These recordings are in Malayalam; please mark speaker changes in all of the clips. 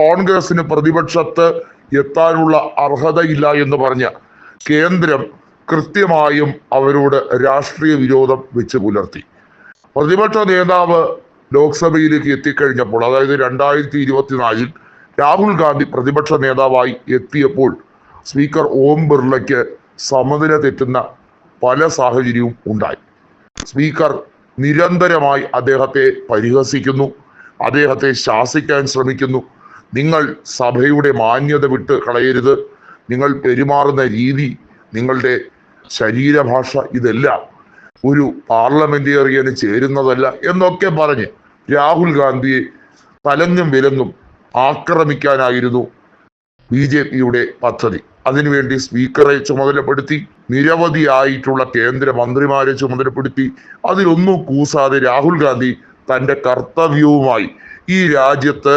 Speaker 1: കോൺഗ്രസിന് പ്രതിപക്ഷത്ത് എത്താനുള്ള അർഹതയില്ല എന്ന് പറഞ്ഞ് കേന്ദ്രം കൃത്യമായും അവരോട് രാഷ്ട്രീയ വിരോധം വെച്ച് പുലർത്തി. പ്രതിപക്ഷ നേതാവ് ലോക്സഭയിലേക്ക് എത്തിക്കഴിഞ്ഞപ്പോൾ അതായത് രണ്ടായിരത്തി ഇരുപത്തിനാലിൽ രാഹുൽ ഗാന്ധി പ്രതിപക്ഷ നേതാവായി എത്തിയപ്പോൾ സ്പീക്കർ ഓം ബിർളയ്ക്ക് സമനില തെറ്റുന്ന പല സാഹചര്യവും ഉണ്ടായി. സ്പീക്കർ നിരന്തരമായി അദ്ദേഹത്തെ പരിഹസിക്കുന്നു അദ്ദേഹത്തെ ശാസിക്കാൻ ശ്രമിക്കുന്നു നിങ്ങൾ സഭയുടെ മാന്യത വിട്ട് കളയരുത്. നിങ്ങൾ പെരുമാറുന്ന രീതി നിങ്ങളുടെ ശരീരഭാഷ ഇതെല്ലാം. ഒരു പാർലമെന്റേറിയന് ചേരുന്നതല്ല എന്നൊക്കെ പറഞ്ഞ് രാഹുൽ ഗാന്ധിയെ തലങ്ങും വിലങ്ങും ആക്രമിക്കാനായിരുന്നു ബി ജെ പിയുടെ പദ്ധതി. അതിനുവേണ്ടി സ്പീക്കറെ ചുമതലപ്പെടുത്തി നിരവധിയായിട്ടുള്ള കേന്ദ്ര മന്ത്രിമാരെ ചുമതലപ്പെടുത്തി അതിലൊന്നും കൂസാതെ രാഹുൽ ഗാന്ധി തന്റെ കർത്തവ്യവുമായി ഈ രാജ്യത്ത്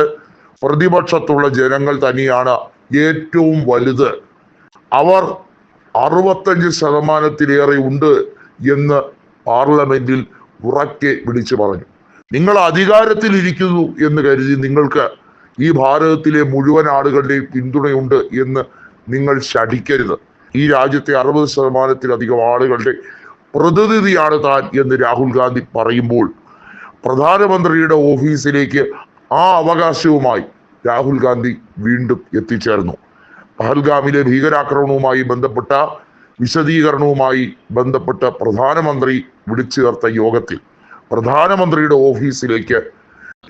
Speaker 1: പ്രതിപക്ഷത്തുള്ള ജനങ്ങൾ തന്നെയാണ് ഏറ്റവും വലുത്. അവർ അറുപത്തഞ്ച് ശതമാനത്തിലേറെ ഉണ്ട് എന്ന് പാർലമെന്റിൽ ഉറക്കെ വിളിച്ചു പറഞ്ഞു. നിങ്ങൾ അധികാരത്തിൽ ഇരിക്കുന്നു എന്ന് കരുതി നിങ്ങൾക്ക് ഈ ഭാരതത്തിലെ മുഴുവൻ ആളുകളുടെയും പിന്തുണയുണ്ട് എന്ന് നിങ്ങൾ ശഠിക്കരുത്. ഈ രാജ്യത്തെ അറുപത് ശതമാനത്തിലധികം ആളുകളുടെ പ്രതിനിധിയാണ് താൻ എന്ന് രാഹുൽ ഗാന്ധി പറയുമ്പോൾ പ്രധാനമന്ത്രിയുടെ ഓഫീസിലേക്ക് ആ അവകാശവുമായി രാഹുൽ ഗാന്ധി വീണ്ടും എത്തിച്ചേർന്നു. പഹൽഗാമിലെ ഭീകരാക്രമണവുമായി ബന്ധപ്പെട്ട വിശദീകരണവുമായി ബന്ധപ്പെട്ട പ്രധാനമന്ത്രി വിളിച്ചു ചേർത്ത യോഗത്തിൽ പ്രധാനമന്ത്രിയുടെ ഓഫീസിലേക്ക്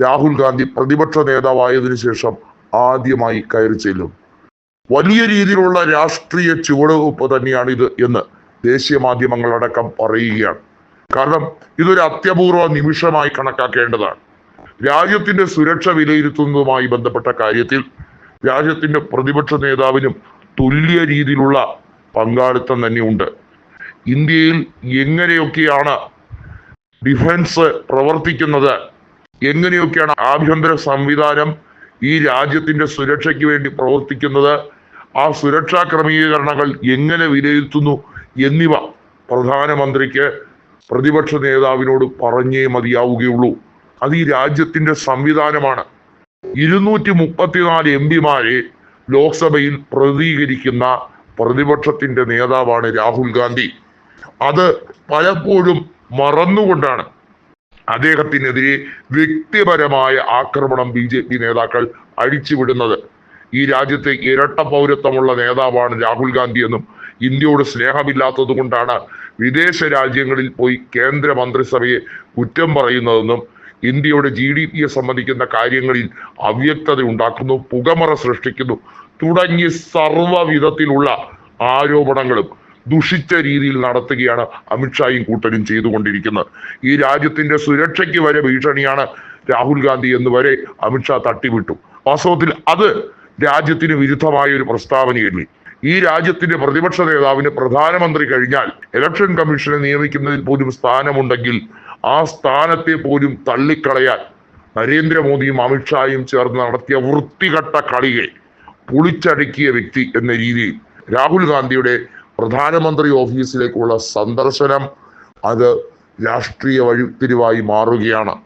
Speaker 1: രാഹുൽ ഗാന്ധി പ്രതിപക്ഷ നേതാവായതിനു ശേഷം ആദ്യമായി കയറി ചെല്ലും. വലിയ രീതിയിലുള്ള രാഷ്ട്രീയ ചുവടുവെപ്പ് തന്നെയാണിത് എന്ന് ദേശീയ മാധ്യമങ്ങളടക്കം പറയുകയാണ്. കാരണം ഇതൊരു അത്യപൂർവ നിമിഷമായി കണക്കാക്കേണ്ടതാണ്. രാജ്യത്തിന്റെ സുരക്ഷ വിലയിരുത്തുന്നതുമായി ബന്ധപ്പെട്ട കാര്യത്തിൽ രാജ്യത്തിന്റെ പ്രതിപക്ഷ നേതാവിനും തുല്യ രീതിയിലുള്ള പങ്കാളിത്തം തന്നെയുണ്ട്. ഇന്ത്യയിൽ എങ്ങനെയൊക്കെയാണ് ഡിഫൻസ് പ്രവർത്തിക്കുന്നത്? എങ്ങനെയൊക്കെയാണ് ആഭ്യന്തര സംവിധാനം ഈ രാജ്യത്തിന്റെ സുരക്ഷയ്ക്ക് വേണ്ടി പ്രവർത്തിക്കുന്നത്? ആ സുരക്ഷാ ക്രമീകരണങ്ങൾ എങ്ങനെ വിലയിരുത്തുന്നു എന്നിവ പ്രധാനമന്ത്രിക്ക് പ്രതിപക്ഷ നേതാവിനോട് പറഞ്ഞേ മതിയാവുകയുള്ളൂ. അത് ഈ രാജ്യത്തിന്റെ സംവിധാനമാണ്. ഇരുന്നൂറ്റി മുപ്പത്തിനാല് എം പിമാരെ ലോക്സഭയിൽ പ്രതികരിക്കുന്ന പ്രതിപക്ഷത്തിന്റെ നേതാവാണ് രാഹുൽ ഗാന്ധി. അത് പലപ്പോഴും മറന്നുകൊണ്ടാണ് അദ്ദേഹത്തിനെതിരെ വ്യക്തിപരമായ ആക്രമണം ബി ജെ പി നേതാക്കൾ അഴിച്ചുവിടുന്നത്. ഈ രാജ്യത്തെ ഇരട്ട പൗരത്വമുള്ള നേതാവാണ് രാഹുൽ ഗാന്ധി എന്നും ഇന്ത്യയോട് സ്നേഹമില്ലാത്തത് കൊണ്ടാണ് വിദേശ രാജ്യങ്ങളിൽ പോയി കേന്ദ്ര മന്ത്രിസഭയെ കുറ്റം പറയുന്നതെന്നും ഇന്ത്യയുടെ ജി ഡി പിയെ സംബന്ധിക്കുന്ന കാര്യങ്ങളിൽ അവ്യക്തത ഉണ്ടാക്കുന്നു പുകമറ സൃഷ്ടിക്കുന്നു തുടങ്ങി സർവ വിധത്തിലുള്ള ആരോപണങ്ങളും ദുഷിച്ച രീതിയിൽ നടത്തുകയാണ് അമിത്ഷായും കൂട്ടരും ചെയ്തുകൊണ്ടിരിക്കുന്നത്. ഈ രാജ്യത്തിന്റെ സുരക്ഷയ്ക്ക് വരെ ഭീഷണിയാണ് രാഹുൽ ഗാന്ധി എന്ന് വരെ അമിത്ഷാ തട്ടിവിട്ടു. വാസ്തവത്തിൽ അത് രാജ്യത്തിന് വിരുദ്ധമായ ഒരു പ്രസ്താവനയല്ലേ? ഈ രാജ്യത്തിന്റെ പ്രതിപക്ഷ നേതാവിന് പ്രധാനമന്ത്രി കഴിഞ്ഞാൽ ഇലക്ഷൻ കമ്മീഷനെ നിയമിക്കുന്നതിൽ പോലും സ്ഥാനമുണ്ടെങ്കിൽ ആ സ്ഥാനത്തെ പോലും തള്ളിക്കളയാൻ നരേന്ദ്രമോദിയും അമിത്ഷായും ചേർന്ന് നടത്തിയ വൃത്തികെട്ട കളിയെ പൊളിച്ചടുക്കിയ വ്യക്തി എന്ന രീതിയിൽ രാഹുൽ ഗാന്ധിയുടെ പ്രധാനമന്ത്രി ഓഫീസിലേക്കുള്ള സന്ദർശനം അത് രാഷ്ട്രീയ വഴിത്തിരിവായി മാറുകയാണ്.